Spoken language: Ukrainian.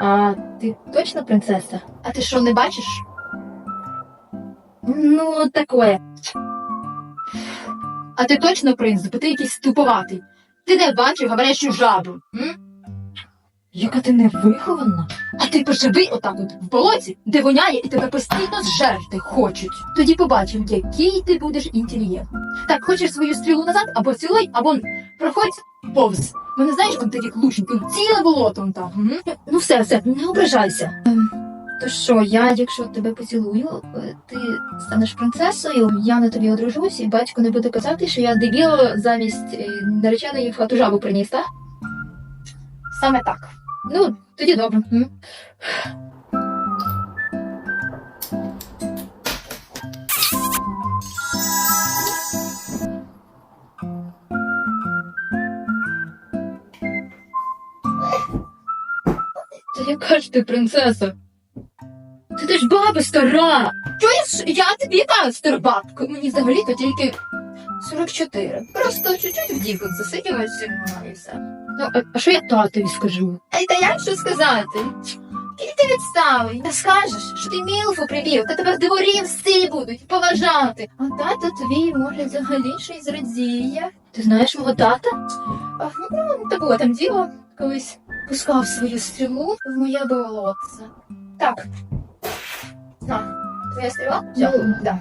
А ти точно принцеса? А ти що, не бачиш? Ну, такое. А ти точно принц, бо ти якийсь туповатий. Ти не бачив говорящу жабу. М? Яка ти невихована? А ти поживи отак от в болоті, де воняє і тебе постійно зжерти хочуть. Тоді побачимо, який ти будеш інтелігентний. Так, хочеш свою стрілу назад, або цілуй, або проходь повз. Мене знаєш, он таких лучників, ціле болото он там. М? Ну все, все, не ображайся. Ем, То що, я, якщо тебе поцілую, е, ти станеш принцесою, я на тобі одружусь, і батько не буде казати, що я дебіл замість е, нареченої в хату жабу приніс, так? Саме так. Ну, тоді добре. м? Яка ж ти принцеса? Ти ти ж баба стара! Чуєш, я тобі та стербатку. Мені взагалі-то тільки 44. Просто чуть-чуть в діку засиділася і все. Ну, а, а що я татові скажу? Ей, та як що сказати? Який ти відсталий? Та скажеш, що ти мілфу привів, та тебе в дворі всі будуть поважати. А тато твій може взагалі щось радіє. Ти знаєш мого тата? А, ну, та було там діло, колись пускав свою стрілу в моє болотце. Так. На, твоя стріла? Все, Ну, да.